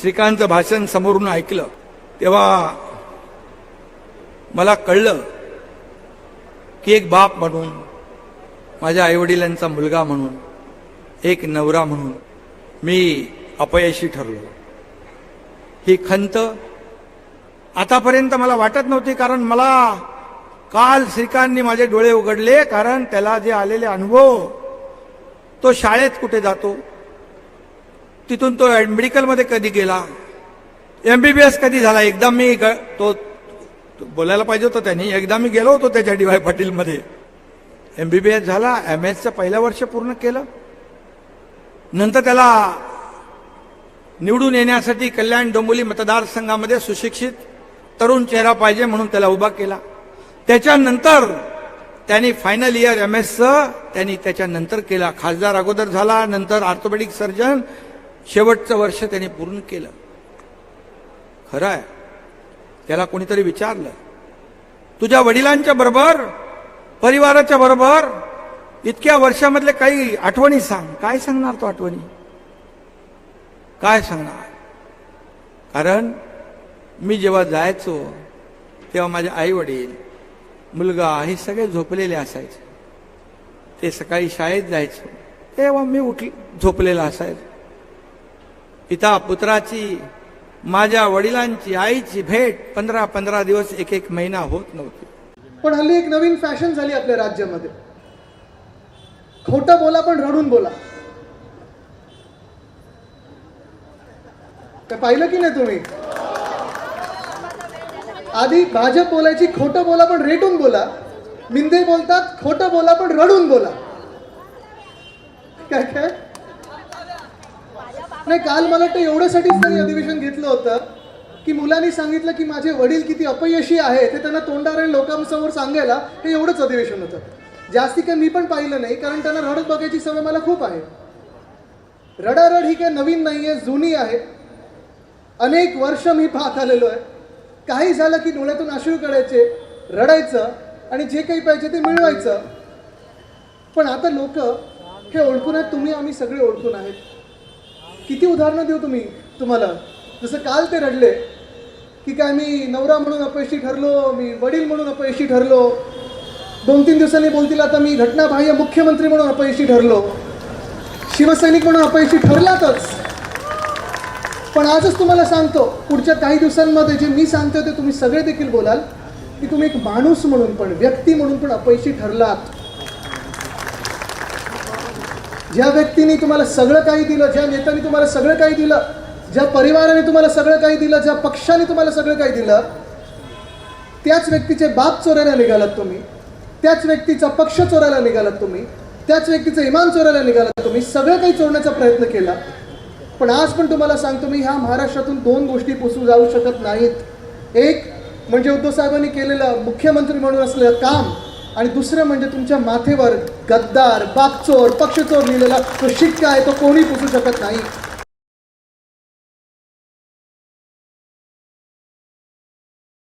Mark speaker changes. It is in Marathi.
Speaker 1: श्रीकांतचं भाषण समोरून ऐकलं तेव्हा मला कळलं की एक बाप म्हणून माझ्या आईवडिलांचा मुलगा म्हणून एक नवरा म्हणून मी अपयशी ठरलो. ही खंत आतापर्यंत मला वाटत नव्हती कारण मला काल श्रीकांतनी माझे डोळे उघडले कारण त्याला जे आलेले अनुभव तो शाळेत कुठे जातो तिथून तो मेडिकलमध्ये कधी गेला? एम बी बी एस कधी झाला? एकदा मी ग- तो बोलायला पाहिजे होतं त्यांनी. एकदा मी गेलो होतो त्याच्या डी वाय पाटीलमध्ये. एस झाला एम एसचं पहिलं वर्ष पूर्ण केलं. नंतर त्याला निवडून येण्यासाठी कल्याण डोंबोली मतदारसंघामध्ये सुशिक्षित तरुण चेहरा पाहिजे म्हणून त्याला उभा केला. त्याच्यानंतर त्यांनी फायनल इयर एम एसचं त्यांनी त्याच्यानंतर केला. खासदार अगोदर झाला नंतर ऑर्थोपेडिक सर्जन शेवटचं वर्ष त्याने पूर्ण केलं. खरं आहे. त्याला कोणीतरी विचारलं तुझ्या वडिलांच्या बरोबर परिवाराच्या बरोबर इतक्या वर्षामधले काही आठवणी सांग. काय सांगणार तो आठवणी? काय सांगणार? कारण मी जेव्हा जायचो तेव्हा माझे आई वडील मुलगा हे सगळे झोपलेले असायचे. ते सकाळी शाळेत जायचो. तेव्हा मी उठ झोपलेला असायचो. पिता पुत्राची माझ्या वडिलांची आईची भेट पंधरा पंधरा दिवस एक एक महिना होत नव्हती.
Speaker 2: पण हल्ली एक नवीन फॅशन झाली आपल्या राज्यामध्ये. खोटं बोला पण रडून बोला. ते पाहिलं की नाही तुम्ही? आधी भाजप बोलायची खोटं बोला पण रेटून बोला. मिंदे बोलतात खोटं बोला पण रडून बोला. काय काय? नाही काल मला वाटतं एवढ्यासाठीच त्यांनी अधिवेशन घेतलं होतं की मुलांनी सांगितलं की माझे वडील किती अपयशी आहे ते त्यांना तोंडारे लोकांसमोर सांगायला हे एवढंच अधिवेशन होतं. जास्ती काही मी पण पाहिलं नाही कारण त्यांना रडत बघायची सवय मला खूप आहे. रडारड ही काही नवीन नाही आहे जुनी आहे. अनेक वर्ष मी पाहत आलेलो आहे. काही झालं की डोळ्यातून अश्रू काढायचे रडायचं आणि जे काही पाहिजे ते मिळवायचं. पण आता लोक हे ओळखून आहेत तुम्ही आम्ही सगळे ओळखून आहेत. किती उदाहरणं देऊ तुम्ही तुम्हाला? जसं काल ते रडले की काय मी नवरा म्हणून अपयशी ठरलो मी वडील म्हणून अपयशी ठरलो दोन तीन दिवसांनी बोलतील आता मी घटनाबाह्य मुख्यमंत्री म्हणून अपयशी ठरलो शिवसैनिक म्हणून अपयशी ठरलातच. पण आजच तुम्हाला सांगतो पुढच्या काही दिवसांमध्ये जे मी सांगतो ते तुम्ही सगळे देखील बोलाल की तुम्ही एक माणूस म्हणून पण व्यक्ती म्हणून पण अपयशी ठरलात. ज्या व्यक्तीने तुम्हाला सगळं काही दिलं ज्या नेत्याने तुम्हाला सगळं काही दिलं ज्या परिवाराने तुम्हाला सगळं काही दिलं ज्या पक्षाने तुम्हाला सगळं काही दिलं त्याच व्यक्तीचे बाप चोरायला निघालात तुम्ही त्याच व्यक्तीचा पक्ष चोरायला निघालात तुम्ही त्याच व्यक्तीचं इमान चोरायला निघालात तुम्ही सगळं काही चोरण्याचा प्रयत्न केला. पण आज पण तुम्हाला सांगतो मी ह्या महाराष्ट्रातून दोन गोष्टी पुसू जाऊ शकत नाहीत. एक म्हणजे उद्धव साहेबांनी केलेलं मुख्यमंत्री म्हणून असलेलं काम आणि दुसरं म्हणजे तुमच्या माथेवर गद्दार बागचोर पक्षचोर लिहिलेला तो शिक्का आहे तो कोणी पुसू शकत नाही?